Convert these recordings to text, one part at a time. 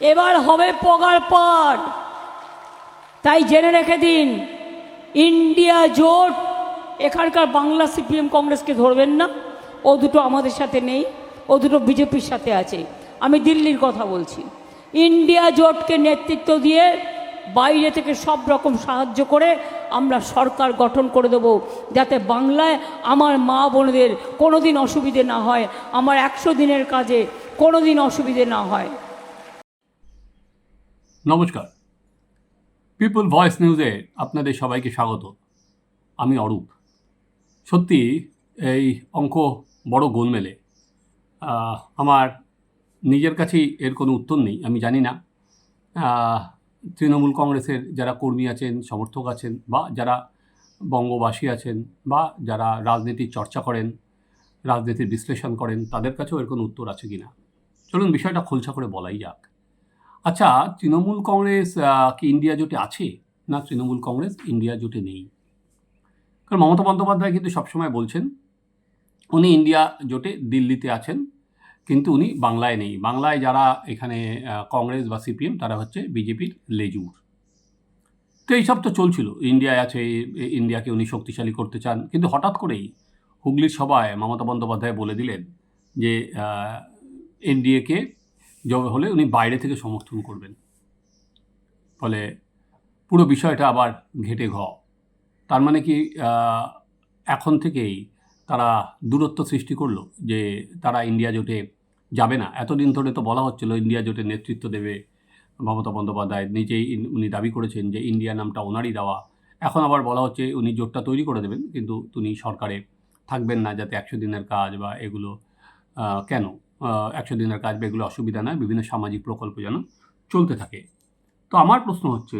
এবার হবে পগার পাট তাই জেনে রেখে দিন, ইন্ডিয়া জোট, এখানকার বাংলা সিপিএম কংগ্রেসকে ধরবেন না। ও দুটো আমাদের সাথে নেই, ও দুটো বিজেপির সাথে আছে। আমি দিল্লির কথা বলছি। ইন্ডিয়া জোটকে নেতৃত্ব দিয়ে বাইরে থেকে সব রকম সাহায্য করে আমরা সরকার গঠন করে দেব, যাতে বাংলায় আমার মা বোনদের কোনো দিন অসুবিধে না হয়, আমার একশো দিনের কাজে কোনো দিন অসুবিধে না হয়। নমস্কার। পিপল ভয়েস নিউজে আপনাদের সবাইকে স্বাগত। আমি অরূপ। সত্যি, এই অঙ্ক বড় গোলমেলে। আমার নিজের কাছেই এর কোনো উত্তর নেই, আমি জানি না। তৃণমূল কংগ্রেসের যারা কর্মী আছেন, সমর্থক আছেন, বা যারা বঙ্গবাসী আছেন, বা যারা রাজনীতির চর্চা করেন, রাজনীতির বিশ্লেষণ করেন, তাদের কাছেও এর কোনো উত্তর আছে কি না চলুন বিষয়টা খোলসা করে বলাই যাক। আচ্ছা তৃণমূল কংগ্রেস কি ইন্ডিয়া জোটে আছে? না, তৃণমূল কংগ্রেস ইন্ডিয়া জোটে নেই। কারণ মমতা বন্দ্যোপাধ্যায় কিন্তু সবসময় বলছেন, উনি ইন্ডিয়া জোটে দিল্লিতে আছেন, কিন্তু উনি বাংলায় নেই। বাংলায় যারা এখানে কংগ্রেস বা সিপিএম, তারা হচ্ছে বিজেপির লেজুর। তো এইসব তো চলছিল। ইন্ডিয়ায় আছে ইন্ডিয়াকে উনি শক্তিশালী করতে চান। কিন্তু হঠাৎ করেই হুগলির সভায় মমতা বন্দ্যোপাধ্যায় বলে দিলেন যে এনডিএকে হলে উনি বাইরে থেকে সমর্থন করবেন। ফলে পুরো বিষয়টা আবার ঘেটে ঘ। তার মানে কি এখন থেকেই তারা দূরত্ব সৃষ্টি করল যে তারা ইন্ডিয়া জোটে যাবে না। এতদিন ধরে তো বলা হচ্ছিল ইন্ডিয়া জোটের নেতৃত্ব দেবে মমতা বন্দ্যোপাধ্যায়। নিজেই উনি দাবি করেছেন যে ইন্ডিয়া নামটা ওনারই দেওয়া। এখন আবার বলা হচ্ছে উনি জোটটা তৈরি করে দেবেন, কিন্তু উনি সরকারে থাকবেন না যাতে একশো দিনের কাজ বা এগুলো কেন? একশো দিনের কাজ বা এগুলো অসুবিধা নয়, বিভিন্ন সামাজিক প্রকল্প যেন চলতে থাকে। তো আমার প্রশ্ন হচ্ছে,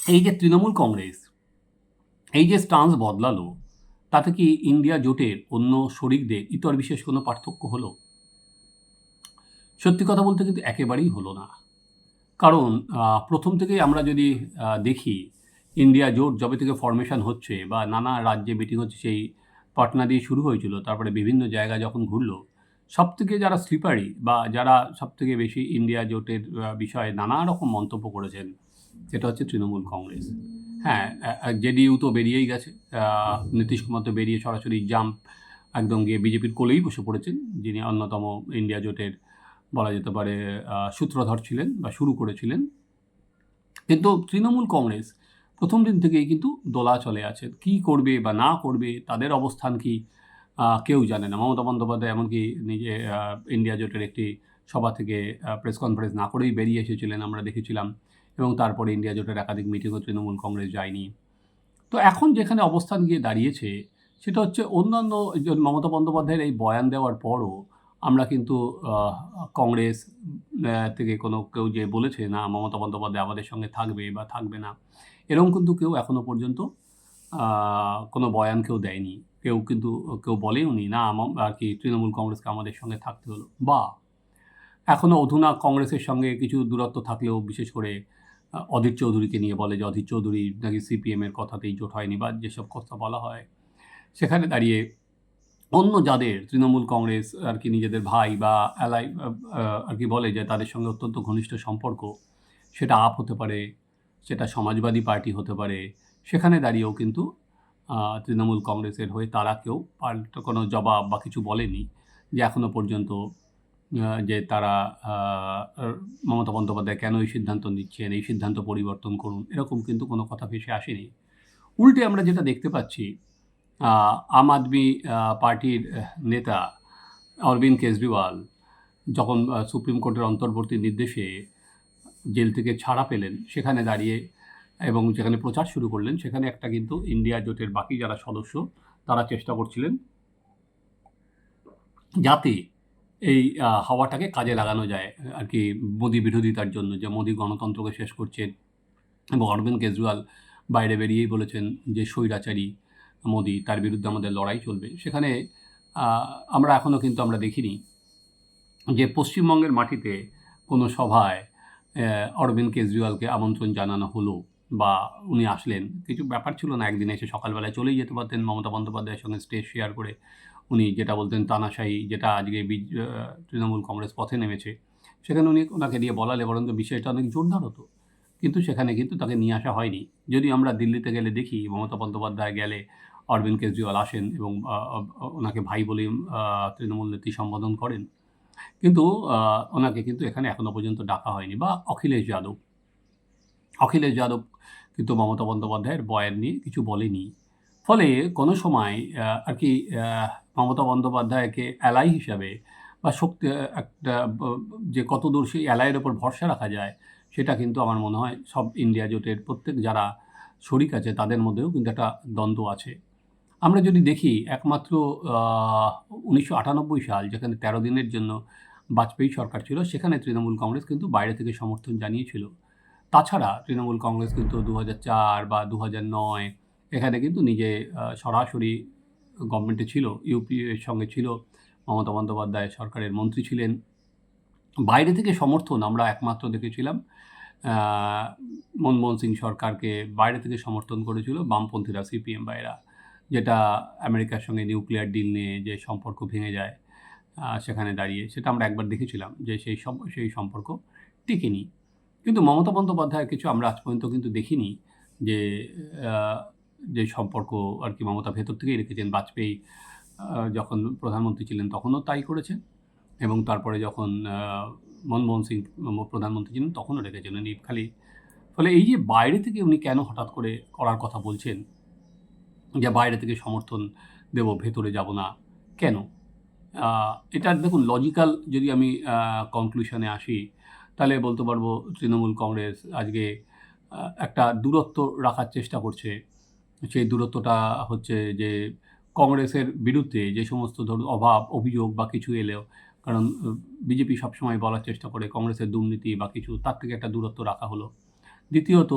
এই যে তৃণমূল কংগ্রেস, এই যে স্টান্স বদলালো, তাতে কি ইন্ডিয়া জোটের অন্য শরিকদের ইতর বিশেষ কোনো পার্থক্য হলো? সত্যি কথা বলতে কিন্তু একেবারেই হলো না। কারণ প্রথম থেকেই আমরা যদি দেখি, ইন্ডিয়া জোট যবে থেকে ফরমেশন হচ্ছে বা নানা রাজ্যে মিটিং হচ্ছে সেই পাটনা দিয়ে শুরু হয়েছিল, তারপরে বিভিন্ন জায়গা যখন ঘুরলো সব থেকে যারা স্লিপারি বা যারা সব থেকে বেশি ইন্ডিয়া জোটের বিষয়ে নানা রকম মন্তব্য করেছেন, সেটা হচ্ছে তৃণমূল কংগ্রেস। হ্যাঁ জেডিইউ তো বেরিয়েই গেছে নীতিশ কুমার তো বেরিয়ে সরাসরি জাম্প একদম গিয়ে বিজেপির কোলেই বসে পড়েছেন, যিনি অন্যতম ইন্ডিয়া জোটের, বলা যেতে পারে সূত্রধর ছিলেন বা শুরু করেছিলেন। কিন্তু তৃণমূল কংগ্রেস প্রথম দিন থেকেই কিন্তু দোলা চলে আছে। কি করবে বা না করবে, তাদের অবস্থান কি কেউ জানে না। মমতা বন্দ্যোপাধ্যায় এমনকি নিজে ইন্ডিয়া জোটের একটি সভা থেকে প্রেস কনফারেন্স না করেই বেরিয়ে এসেছিলেন আমরা দেখেছিলাম এবং তারপরে ইন্ডিয়া জোটের একাধিক মিটিংও তৃণমূল কংগ্রেস যায়নি। তো এখন যেখানে অবস্থান গিয়ে দাঁড়িয়েছে, সেটা হচ্ছে অন্যান্য মমতা বন্দ্যোপাধ্যায়ের এই বয়ান দেওয়ার পরও আমরা কিন্তু কংগ্রেস থেকে কোনো কেউ যে বলেছে, না, মমতা বন্দ্যোপাধ্যায় আমাদের সঙ্গে থাকবে বা থাকবে না। এরকম কিন্তু কেউ এখনও পর্যন্ত কোনো বয়ান কেউ দেয়নি। কেউ কিন্তু, কেউ বলেও নি, না আর কি তৃণমূল কংগ্রেসকে আমাদের সঙ্গে থাকতে হলো। বা এখনও অধুনা কংগ্রেসের সঙ্গে কিছু দূরত্ব থাকলেও বিশেষ করে অধীর চৌধুরীকে নিয়ে বলে যে, অধীর চৌধুরী নাকি সিপিএমের কথাতেই জোট হয়নি বা যেসব কথা বলা হয়। সেখানে দাঁড়িয়ে অন্য যাদের তৃণমূল কংগ্রেস আর কি নিজেদের ভাই বা অ্যালাই আর কি বলে যে, তাদের সঙ্গে অত্যন্ত ঘনিষ্ঠ সম্পর্ক, সেটা আপ হতে পারে সেটা সমাজবাদী পার্টি হতে পারে। সেখানে দাঁড়িয়েও কিন্তু তৃণমূল কংগ্রেসের হয়ে তারা কেউ পাল্টা কোনো জবাব বা কিছু বলেনি যে এখনও পর্যন্ত যে তারা মমতা বন্দ্যোপাধ্যায় কেন এই সিদ্ধান্ত নিচ্ছেন, এই সিদ্ধান্ত পরিবর্তন করুন, এরকম কিন্তু কোনো কথা ভেসে আসেনি। উল্টে আমরা যেটা দেখতে পাচ্ছি আম আদমি পার্টির নেতা অরবিন্দ কেজরিওয়াল যখন সুপ্রিম কোর্টের অন্তর্বর্তী নির্দেশে জেল থেকে ছাড়া পেলেন, সেখানে দাঁড়িয়ে এবং যেখানে প্রচার শুরু করলেন, সেখানে একটা কিন্তু ইন্ডিয়া জোটের বাকি যারা সদস্য, তারা চেষ্টা করছিলেন যাতে এই হাওয়াটাকে কাজে লাগানো যায়। আর কি মোদী বিরোধিতার জন্য, যে মোদী গণতন্ত্রকে শেষ করছেন এবং অরবিন্দ কেজরিওয়াল বাইরে বেরিয়েই বলেছেন যে স্বৈরাচারী মোদী, তার বিরুদ্ধে আমাদের লড়াই চলবে। সেখানে আমরা এখনও কিন্তু আমরা দেখিনি যে পশ্চিমবঙ্গের মাটিতে কোনো সভায় অরবিন্দ কেজরিওয়ালকে আমন্ত্রণ জানানো হলো বা উনি আসলেন। কিছু ব্যাপার ছিল না, একদিন এসে সকালবেলায় চলেই যেতে পারতেন। মমতা বন্দ্যোপাধ্যায়ের সঙ্গে স্টেজ শেয়ার করে উনি যেটা বলতেন, তানাশাহি, যেটা আজকে তৃণমূল কংগ্রেস পথে নেমেছে, সেখানে উনি ওনাকে দিয়ে বলালে বরং তো বিষয়টা অনেক জোরদার হতো। কিন্তু সেখানে কিন্তু তাকে নিয়ে আসা হয়নি। যদি আমরা দিল্লিতে গেলে দেখি, মমতা বন্দ্যোপাধ্যায় গেলে অরবিন্দ কেজরিওয়াল আসেন এবং ওনাকে ভাই বলে তৃণমূল নেত্রী সম্বোধন করেন কিন্তু ওনাকে কিন্তু এখানে এখনও পর্যন্ত ডাকা হয়নি, বা অখিলেশ যাদব। অখিলেশ যাদব কিন্তু মমতা বন্দ্যোপাধ্যায়ের বয়ান নিয়ে কিছু বলেনি। ফলে কোনো সময় আর কি মমতা বন্দ্যোপাধ্যায়কে অ্যালাই হিসাবে বা শক্তি একটা যে কতদূর সেই অ্যালাইয়ের ওপর ভরসা রাখা যায়, সেটা কিন্তু আমার মনে হয় সব ইন্ডিয়া জোটের প্রত্যেক যারা শরিক আছে, তাদের মধ্যেও কিন্তু একটা দ্বন্দ্ব আছে। আমরা যদি দেখি, একমাত্র উনিশশো আটানব্বই সাল, যেখানে তেরো দিনের জন্য বাজপেয়ী সরকার ছিল, সেখানে তৃণমূল কংগ্রেস কিন্তু বাইরে থেকে সমর্থন জানিয়েছিল। তাছাড়া তৃণমূল কংগ্রেস কিন্তু দু চার বা দু নয় এখানে কিন্তু নিজে সরাসরি গভর্নমেন্টে ছিল ইউপিএর সঙ্গে ছিল, মমতা বন্দ্যোপাধ্যায় সরকারের মন্ত্রী ছিলেন। বাইরে থেকে সমর্থন আমরা একমাত্র দেখেছিলাম মনমোহন সিং সরকারকে বাইরে থেকে সমর্থন করেছিল বামপন্থীরা, সিপিএম বাইরা যেটা আমেরিকার সঙ্গে নিউক্লিয়ার ডিল নিয়ে যে সম্পর্ক ভেঙে যায়। সেখানে দাঁড়িয়ে, সেটা আমরা একবার দেখেছিলাম যে সেই সেই সম্পর্ক টিকেনি। কিন্তু মমতা বন্দ্যোপাধ্যায় কিছু আমরা আজ পর্যন্ত কিন্তু দেখিনি যে যে সম্পর্ক আর কি মমতা ভেতর থেকেই রেখেছেন। বাজপেয়ী যখন প্রধানমন্ত্রী ছিলেন তখনও তাই করেছেন এবং তারপরে যখন মনমোহন সিং প্রধানমন্ত্রী ছিলেন তখনও রেখেছেন উনি। খালি ফলে এই যে বাইরে থেকে উনি কেন হঠাৎ করে করার কথা বলছেন যে বাইরে থেকে সমর্থন দেব, ভেতরে যাব না, কেন? আহ, এটা দেখুন লজিক্যাল যদি আমি কনক্লুশনে আসি তাহলে বলতে পারব তৃণমূল কংগ্রেস আজকে একটা দূরত্ব রাখার চেষ্টা করছে। সেই দূরত্বটা হচ্ছে যে কংগ্রেসের বিরুদ্ধে যে সমস্ত ধরুন অভাব অভিযোগ বা কিছু এলেও কারণ বিজেপি সবসময় বলার চেষ্টা করে কংগ্রেসের দুর্নীতি বা কিছু তার থেকে একটা দূরত্ব রাখা হলো। দ্বিতীয়ত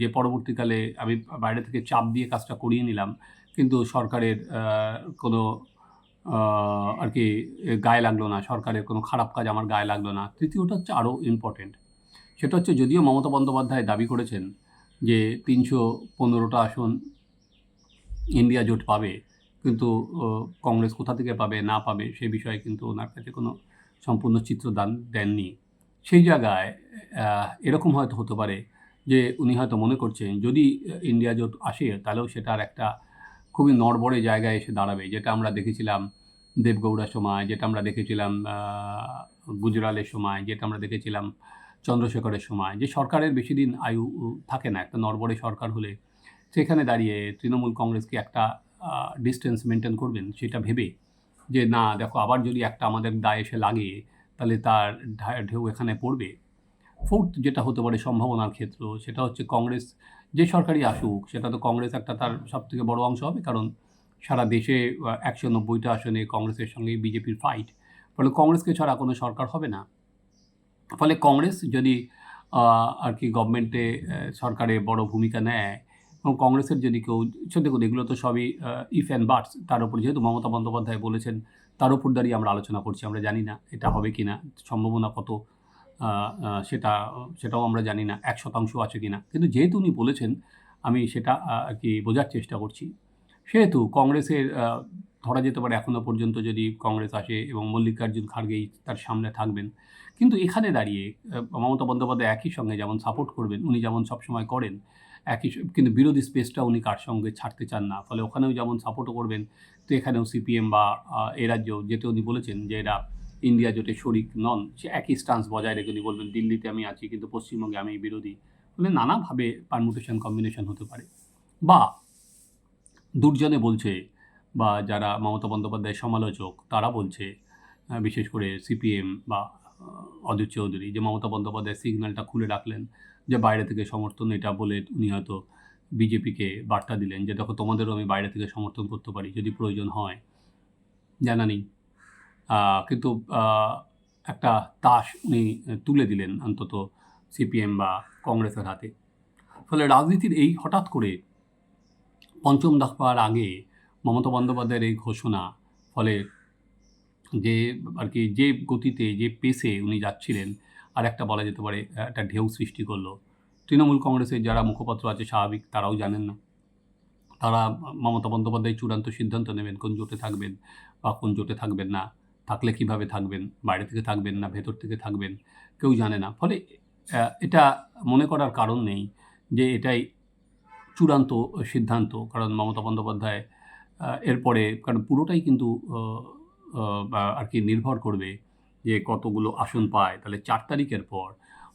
যে পরবর্তীকালে আমি বাইরে থেকে চাপ দিয়ে কাজটা করিয়ে নিলাম কিন্তু সরকারের কোনো আর কি গায়ে লাগল না, সরকারের কোনো খারাপ কাজ আমার গায়ে লাগল না। তৃতীয়টা হচ্ছে আরও ইম্পর্টেন্ট সেটা হচ্ছে যদিও মমতা বন্দ্যোপাধ্যায় দাবি করেছেন যে তিনশো পনেরোটা আসন ইন্ডিয়া জোট পাবে, কিন্তু কংগ্রেস কোথা থেকে পাবে, না পাবে, সে বিষয়ে কিন্তু ওনার কাছে কোনো সম্পূর্ণ চিত্র দান, দেননি। সেই জায়গায় এরকম হয়তো হতে পারে যে উনি হয়তো মনে করছেন, যদি ইন্ডিয়া জোট আসে, তাহলেও সেটার একটা খুবই নড়বড়ে জায়গায় এসে দাঁড়াবে, যেটা আমরা দেখেছিলাম দেবগৌড়ার সময়, যেটা আমরা দেখেছিলাম গুজরালের সময়, যেটা আমরা দেখেছিলাম চন্দ্রশেখরের সময়, যে সরকারের বেশি দিন আয়ু থাকে না, একটা নড়বড়ে সরকার হলে সেখানে দাঁড়িয়ে তৃণমূল কংগ্রেসকে একটা ডিস্টেন্স মেনটেন করবেন, সেটা ভেবে যে না, দেখো, আবার যদি একটা আমাদের দায় এসে লাগে, তাহলে তার ঢেউ এখানে পড়বে। ফোর্থ যেটা হতে পারে সম্ভাবনার ক্ষেত্র, সেটা হচ্ছে কংগ্রেস যে সরকারই আসুক, সেটা তো কংগ্রেস একটা তার সব থেকে বড় অংশ হবে, কারণ সারা দেশে একশো নব্বইটা আসনে কংগ্রেসের সঙ্গে বিজেপির ফাইট ফলে কংগ্রেসকে ছাড়া কোনো সরকার হবে না। ফলে কংগ্রেস যদি আর কি গভর্নমেন্টে সরকারে বড় ভূমিকা নেয়, এবং কংগ্রেসের যদি কেউ দেখুন, এগুলো তো সবই ইফ অ্যান্ড বাটস তার উপর যেহেতু মমতা বন্দ্যোপাধ্যায় বলেছেন, তার উপর দাঁড়িয়ে আমরা আলোচনা করছি, আমরা জানি না এটা হবে কি না সম্ভাবনা কত। সেটা, সেটাও আমরা জানি না, এক শতাংশ আছে কি না কিন্তু যেহেতু উনি বলেছেন, আমি সেটা আর কি বোঝার চেষ্টা করছি। সেহেতু কংগ্রেসের ধরা যেতে পারে এখনও পর্যন্ত যদি কংগ্রেস আসে এবং মল্লিকার্জুন খাড়গেই তার সামনে থাকবেন। কিন্তু এখানে দাঁড়িয়ে মমতা বন্দ্যোপাধ্যায় একই সঙ্গে যেমন সাপোর্ট করবেন, উনি যেমন সবসময় করেন, একই কিন্তু বিরোধী স্পেসটা উনি কার সঙ্গে ছাড়তে চান না। ফলে ওখানেও যেমন সাপোর্টও করবেন, তো এখানেও সিপিএম বা এ রাজ্যেও যেতে উনি বলেছেন যে এরা ইন্ডিয়া জোটে শরিক নন, সে একই স্টান্স বজায় রেখে উনি বলবেন, দিল্লিতে আমি আছি, কিন্তু পশ্চিমবঙ্গে আমি বিরোধী। ফলে নানাভাবে পারমুটেশন কম্বিনেশন হতে পারে। বা দুর্জনে বলছে, বা যারা মমতা বন্দ্যোপাধ্যায়ের সমালোচক, তারা বলছে বিশেষ করে সিপিএম বা অধীর চৌধুরী, যে মমতা বন্দ্যোপাধ্যায় সিগন্যালটা খুলে রাখলেন, যে বাইরে থেকে সমর্থন, এটা বলে উনি হয়তো বিজেপিকে বার্তা দিলেন, যে, দেখো, তোমাদেরও আমি বাইরে থেকে সমর্থন করতে পারি, যদি প্রয়োজন হয়। জানা নেই। কিন্তু একটা তাস উনি তুলে দিলেন অন্তত সিপিএম বা কংগ্রেসের হাতে। ফলে রাজনীতির এই হঠাৎ করে পঞ্চম দফার আগে মমতা বন্দ্যোপাধ্যায়ের এই ঘোষণা, ফলে যে আর কি, যে গতিতে, যে পেসে উনি যাচ্ছিলেন, আর একটা বলা যেতে পারে, একটা ঢেউ সৃষ্টি করল। তৃণমূল কংগ্রেসের যারা মুখপাত্র আছে স্বাভাবিক, তারাও জানেন না। তারা মমতা বন্দ্যোপাধ্যায় চূড়ান্ত সিদ্ধান্ত নেবেন, কোন জোটে থাকবেন বা কোন জোটে থাকবেন না। থাকলে কীভাবে থাকবেন, বাইরে থেকে থাকবেন না, ভেতর থেকে থাকবেন, কেউ জানে না। ফলে এটা মনে করার কারণ নেই যে এটাই চূড়ান্ত সিদ্ধান্ত। কারণ মমতা বন্দ্যোপাধ্যায় এরপরে, কারণ পুরোটাই কিন্তু আর কি নির্ভর করবে যে কতগুলো আসন পায়। তাহলে চার তারিখের পর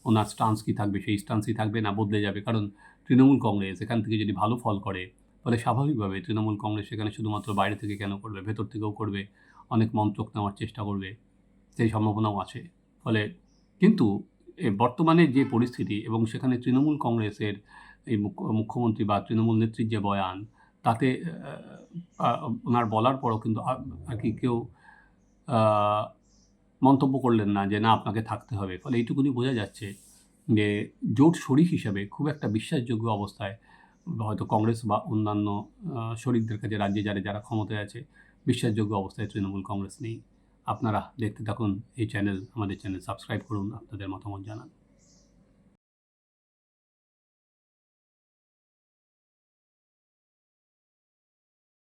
ওনার স্টান্স কি থাকবে, সেই স্টান্সই থাকবে না, বদলে যাবে। কারণ তৃণমূল কংগ্রেস এখান থেকে যদি ভালো ফল করে ফলে স্বাভাবিকভাবে তৃণমূল কংগ্রেস এখানে শুধুমাত্র বাইরে থেকে কেন করবে, ভেতর থেকেও করবে অনেক মন্ত্রক নেওয়ার চেষ্টা করবে সেই সম্ভাবনাও আছে। ফলে কিন্তু বর্তমানে যে পরিস্থিতি এবং সেখানে তৃণমূল কংগ্রেসের এই মুখ্যমন্ত্রী বা তৃণমূল নেত্রীর যে বয়ান, তাতে ওনার বলার পরও কিন্তু আর কি কেউ মন্তব্য করলেন না যে না, আপনাকে থাকতে হবে। ফলে এইটুকুনি বোঝা যাচ্ছে যে জোট শরিক হিসাবে খুব একটা বিশ্বাসযোগ্য অবস্থায় হয়তো কংগ্রেস বা অন্যান্য শরিকদের কাছে রাজ্যে যারা যারা ক্ষমতায় আছে বিশ্বাসযোগ্য অবস্থায় তৃণমূল কংগ্রেস নেই। আপনারা দেখতে থাকুন এই চ্যানেল, আমাদের চ্যানেল সাবস্ক্রাইব করুন, আপনাদের মতামত জানান।